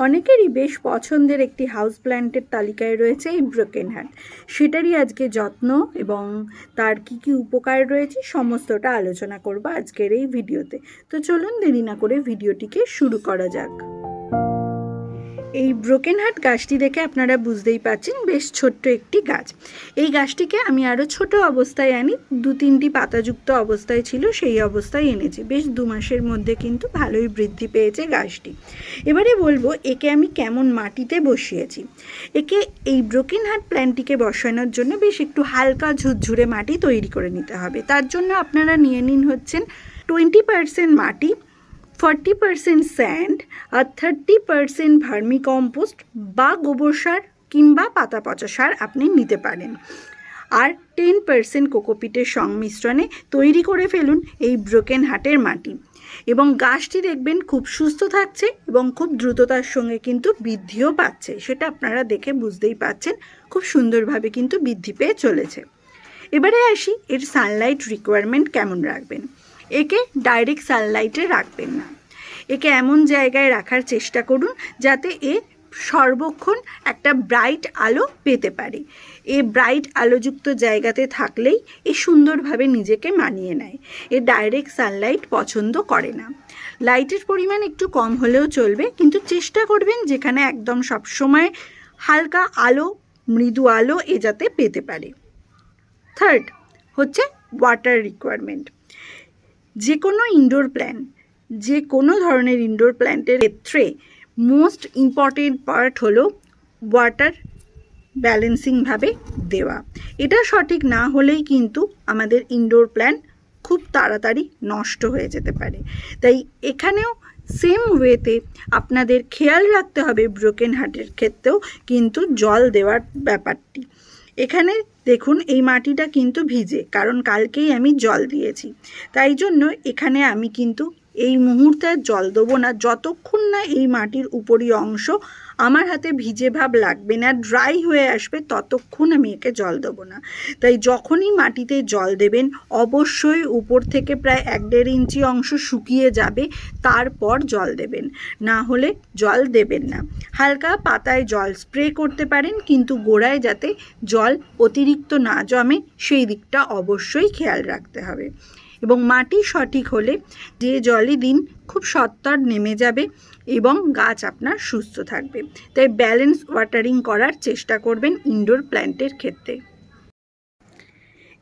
অনেকেরই বেশ পছন্দের একটি হাউস প্ল্যান্টের তালিকায় রয়েছে এই ব্রোকেন হ্যাট সেটারই আজকে যত্ন এবং তার কি কি উপকার রয়েছে সমস্তটা আলোচনা করব আজকের এই ভিডিওতে তো। চলুন দেরি না করে ভিডিওটিকে শুরু করা যাক। এই ব্রোকেন হার্ট গাছটি দেখে আপনারা বুঝতেই পারছেন, বেশ ছোট্ট একটি গাছ। এই গাছটিকে আমি আরও ছোট অবস্থায় আনি, দু তিনটি পাতাযুক্ত অবস্থায় ছিল, সেই অবস্থায় এনেছি। বেশ দু মাসের মধ্যে কিন্তু ভালোই বৃদ্ধি পেয়েছে গাছটি। এবারে বলব, একে আমি কেমন মাটিতে বসিয়েছি? একে এই ব্রোকেন হার্ট প্ল্যান্টটিকে বসানোর জন্য বেশ একটু হালকা ঝুরঝুরে মাটি তৈরি করে নিতে হবে। তার জন্য আপনারা নিয়ে নিন হচ্ছেন টোয়েন্টি পারসেন্ট মাটি। ফর্টি পারসেন্ট স্যান্ড আর থার্টি পারসেন্ট ভার্মি কম্পোস্ট বা গোবর সার কিংবা পাতা পচা সার আপনি নিতে পারেন। আর টেন পারসেন্ট কোকোপিটের সংমিশ্রণে তৈরি করে ফেলুন এই ব্রোকেন হাটের মাটি। এবং গাছটি দেখবেন খুব সুস্থ থাকছে এবং খুব দ্রুততার সঙ্গে কিন্তু বৃদ্ধিও পাচ্ছে। সেটা আপনারা দেখে বুঝতেই পাচ্ছেন, খুব সুন্দরভাবে কিন্তু বৃদ্ধি পেয়ে চলেছে। এবারে আসি এর সানলাইট রিকোয়ারমেন্ট কেমন রাখবেন? একে ডাইরেক্ট সানলাইটে রাখবেন না। একে এমন জায়গায় রাখার চেষ্টা করুন যাতে এ সর্বক্ষণ একটা ব্রাইট আলো পেতে পারে। এ ব্রাইট আলোযুক্ত জায়গাতে থাকলেই এ সুন্দরভাবে নিজেকে মানিয়ে নেয়। এ ডাইরেক্ট সানলাইট পছন্দ করে না। লাইটের পরিমাণ একটু কম হলেও চলবে, কিন্তু চেষ্টা করবেন যেখানে একদম সবসময় হালকা আলো, মৃদু আলো এ যাতে পেতে পারে। থার্ড হচ্ছে ওয়াটার রিকোয়ারমেন্ট। যে কোনো ইনডোর প্ল্যান্ট যে কোনো ধরনের ইনডোর প্ল্যান্টের ক্ষেত্রে মোস্ট ইম্পর্টেন্ট পার্ট হলো ওয়াটার ব্যালেন্সিংভাবে দেওয়া। এটা সঠিক না হলেই কিন্তু আমাদের ইনডোর প্ল্যান্ট খুব তাড়াতাড়ি নষ্ট হয়ে যেতে পারে। তাই এখানেও সেম ওয়েতে আপনাদের খেয়াল রাখতে হবে ব্রোকেন হার্টের ক্ষেত্রেও কিন্তু জল দেওয়ার ব্যাপারটি। এখানে দেখুন এই মাটিটা কিন্তু ভিজে, কারণ কালকেই আমি জল দিয়েছি। তাই জন্য এখানে আমি কিন্তু এই মুহূর্তে জল দেবো না। যতক্ষণ না এই মাটির উপরি অংশ আমার হাতে ভিজে ভাব লাগবে না ড্রাই হয়ে আসবে, ততক্ষণ আমি একে জল দেবো না। তাই যখনই মাটিতে জল দেবেন, অবশ্যই উপর থেকে প্রায় এক দেড় ইঞ্চি অংশ শুকিয়ে যাবে, তারপর জল দেবেন। না হলে জল দেবেন না। হালকা পাতায় জল স্প্রে করতে পারেন, কিন্তু গোড়ায় যাতে জল অতিরিক্ত না জমে, সেই দিকটা অবশ্যই খেয়াল রাখতে হবে। এবং মাটি সঠিক হলে যে জলে দিন খুব সত্তর নেমে যাবে এবং গাছ আপনার সুস্থ থাকবে। তাই ব্যালেন্স ওয়াটারিং করার চেষ্টা করবেন ইনডোর প্ল্যান্টের ক্ষেত্রে।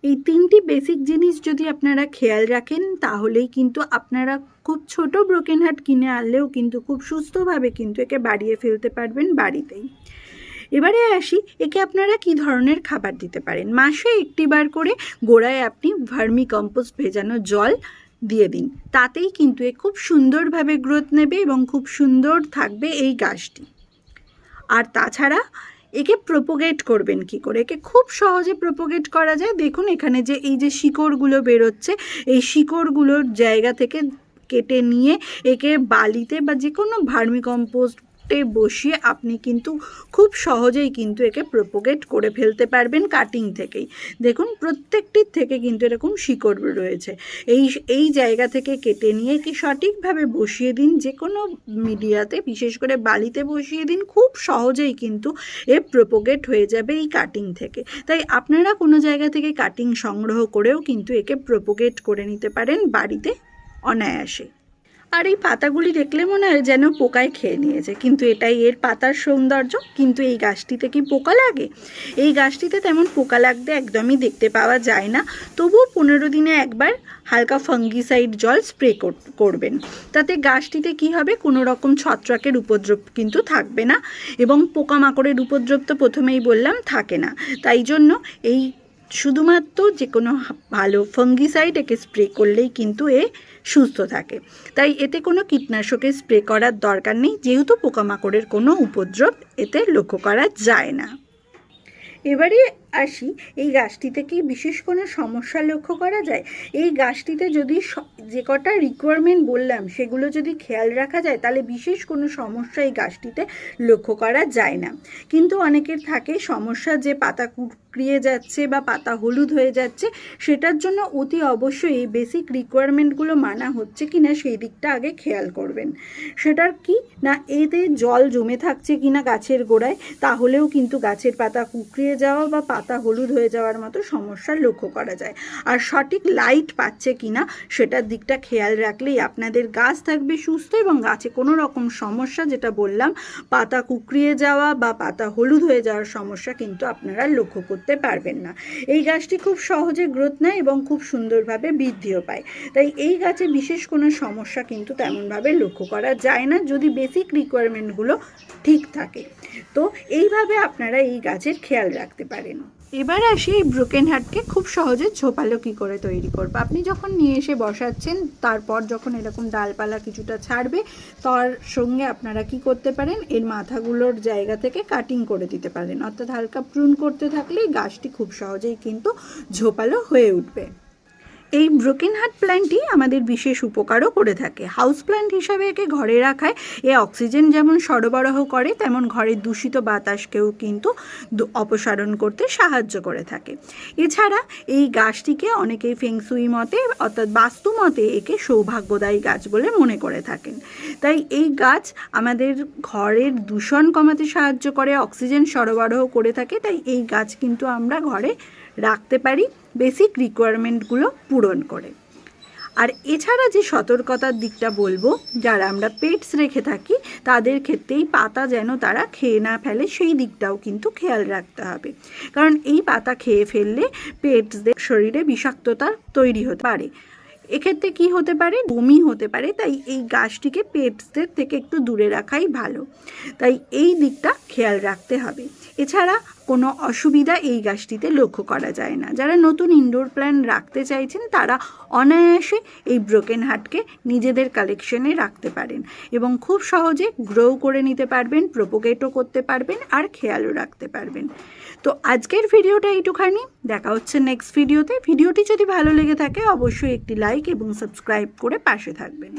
এই তিনটি বেসিক জিনিস যদি আপনারা খেয়াল রাখেন, তাহলেই কিন্তু আপনারা খুব ছোট ব্রোকেন হার্ট কিনে আনলেও কিন্তু খুব সুস্থভাবে কিন্তু একে বাড়িয়ে ফেলতে পারবেন বাড়িতেই। এবারে আসি, একে আপনারা কি ধরনের খাবার দিতে পারেন? মাসে একটিবার করে গোড়ায় আপনি ভার্মি কম্পোস্ট ভেজানো জল দিয়ে দিন। তাতেই কিন্তু এ খুব সুন্দরভাবে গ্রোথ নেবে এবং খুব সুন্দর থাকবে এই গাছটি। আর তাছাড়া একে প্রোপোগেট করবেন কি করে? একে খুব সহজে প্রোপোগেট করা যায়। দেখুন এখানে যে এই যে শিকড়গুলো বেরোচ্ছে, এই শিকড়গুলোর জায়গা থেকে কেটে নিয়ে একে বালিতে বা যে কোনো ভার্মি কম্পোস্ট বসিয়ে আপনি কিন্তু খুব সহজেই কিন্তু একে প্রোপোগেট করে ফেলতে পারবেন কাটিং থেকেই। দেখুন, প্রত্যেকটির থেকে কিন্তু এরকম শিকড় রয়েছে। এই এই জায়গা থেকে কেটে নিয়ে কি সঠিকভাবে বসিয়ে দিন যে কোনো মিডিয়াতে, বিশেষ করে বালিতে বসিয়ে দিন, খুব সহজেই কিন্তু এ প্রোপোগেট হয়ে যাবে এই কাটিং থেকে। তাই আপনারা কোনো জায়গা থেকে কাটিং সংগ্রহ করেও কিন্তু একে প্রোপোগেট করে নিতে পারেন বাড়িতে অনায়াসে। আর এই পাতাগুলি দেখলে মনে হয় যেন পোকায় খেয়ে নিয়েছে। কিন্তু এটাই এর পাতার সৌন্দর্য। কিন্তু এই গাছটিতে কি পোকা লাগে? এই গাছটিতে তেমন পোকা লাগতে একদমই দেখতে পাওয়া যায় না। তবুও পনেরো দিনে একবার হালকা ফাঙ্গিসাইড জল স্প্রে করবেন। তাতে গাছটিতে কি হবে? কোনো রকম ছত্রাকের উপদ্রব কিন্তু থাকবে না। এবং পোকামাকড়ের উপদ্রব তো প্রথমেই বললাম, থাকে না। তাই জন্য এই শুধুমাত্র যে কোনো ভালো ফাঙ্গিসাইড একে স্প্রে করলেই কিন্তু এ সুস্থ থাকে। তাই এতে কোনো কীটনাশকের স্প্রে করার দরকার নেই, যেহেতু পোকামাকড়ের কোনো উপদ্রব এতে লক্ষ্য করা যায় না। এবারে আসি, এই গাছটিতে কি বিশেষ কোনো সমস্যা লক্ষ্য করা যায়? এই গাছটিতে যদি যে কটা রিকোয়ারমেন্ট বললাম, সেগুলো যদি খেয়াল রাখা যায়, তাহলে বিশেষ কোনো সমস্যা এই গাছটিতে লক্ষ্য করা যায় না। কিন্তু অনেকের থাকে সমস্যা যে পাতা কুকড়িয়ে যাচ্ছে বা পাতা হলুদ হয়ে যাচ্ছে, সেটার জন্য অতি অবশ্যই এই বেসিক রিকোয়ারমেন্টগুলো মানা হচ্ছে কি না সেই দিকটা আগে খেয়াল করবেন। সেটার কি? না, এতে জল জমে থাকছে কিনা গাছের গোড়ায়, তাহলেও কিন্তু গাছের পাতা কুকড়িয়ে যাওয়া বা পাতা হলুদ হয়ে যাওয়ার মতো সমস্যা লক্ষ্য করা যায়। আর সঠিক লাইট পাচ্ছে কিনা সেটার দিকটা খেয়াল রাখলেই আপনাদের গাছ থাকবে সুস্থ এবং গাছে কোনো রকম সমস্যা, যেটা বললাম, পাতা কুকড়িয়ে যাওয়া বা পাতা হলুদ হয়ে যাওয়ার সমস্যা কিন্তু আপনারা লক্ষ্য করতে পারবেন না। এই গাছটি খুব সহজে গ্রোথ নেয় এবং খুব সুন্দরভাবে বৃদ্ধিও পায়। তাই এই গাছে বিশেষ কোনো সমস্যা কিন্তু তেমনভাবে লক্ষ্য করা যায় না, যদি বেসিক রিকোয়ারমেন্টগুলো ঠিক থাকে। তো এইভাবে আপনারা এই গাছের খেয়াল রাখতে পারেন। এবার আসি এই ব্রোকেন হার্টকে খুব সহজে ঝোপালো কী করে তৈরি করব। আপনি যখন নিয়ে এসে বসাচ্ছেন, তারপর যখন এরকম ডালপালা কিছুটা ছাড়বে, তার সঙ্গে আপনারা কি করতে পারেন? এর মাথাগুলোর জায়গা থেকে কাটিং করে দিতে পারেন। অর্থাৎ হালকা প্রুন করতে থাকলে গাছটি খুব সহজেই কিন্তু ঝোপালো হয়ে উঠবে। এই ব্রোকেন হার্ট প্ল্যান্টটি আমাদের বিশেষ উপকারও করে থাকে। হাউস প্ল্যান্ট হিসাবে একে ঘরে রাখায়, এ অক্সিজেন যেমন সরবরাহ করে, তেমন ঘরের দূষিত বাতাসকেও কিন্তু অপসারণ করতে সাহায্য করে থাকে। এছাড়া এই গাছটিকে অনেকেই ফেংসুই মতে, অর্থাৎ বাস্তু মতে একে সৌভাগ্যদায়ী গাছ বলে মনে করে থাকেন। তাই এই গাছ আমাদের ঘরের দূষণ কমাতে সাহায্য করে, অক্সিজেন সরবরাহ করে থাকে, তাই এই গাছ কিন্তু আমরা ঘরে রাখতে পারি। বেসিক রিকোয়ারমেন্টগুলো পূরণ করে। আর এছাড়া যে সতর্কতার দিকটা বলব, যারা আমরা পেটস রেখে থাকি, তাদের ক্ষেত্রেই পাতা যেন তারা খেয়ে না ফেলে, সেই দিকটাও কিন্তু খেয়াল রাখতে হবে। কারণ এই পাতা খেয়ে ফেললে পেটসদের শরীরে বিষাক্ততা তৈরি হতে পারে। এক্ষেত্রে কি হতে পারে? বমি হতে পারে। তাই এই গাছটিকে পেটসদের থেকে একটু দূরে রাখাই ভালো। তাই এই দিকটা খেয়াল রাখতে হবে। এছাড়া কোনো অসুবিধা এই গাছটিতে লক্ষ্য করা যায় না। যারা নতুন ইনডোর প্ল্যান রাখতে চাইছেন, তারা অনায়াসে এই ব্রোকেন হার্টকে নিজেদের কালেকশনে রাখতে পারেন এবং খুব সহজে গ্রো করে নিতে পারবেন প্রোপোগেটও করতে পারবেন, আর খেয়ালও রাখতে পারবেন। তো আজকের ভিডিওটা এইটুখানি। দেখা হচ্ছে নেক্সট ভিডিওতে ভিডিওটি যদি ভালো লেগে থাকে, অবশ্যই একটি লাইক এবং সাবস্ক্রাইব করে পাশে থাকবেন।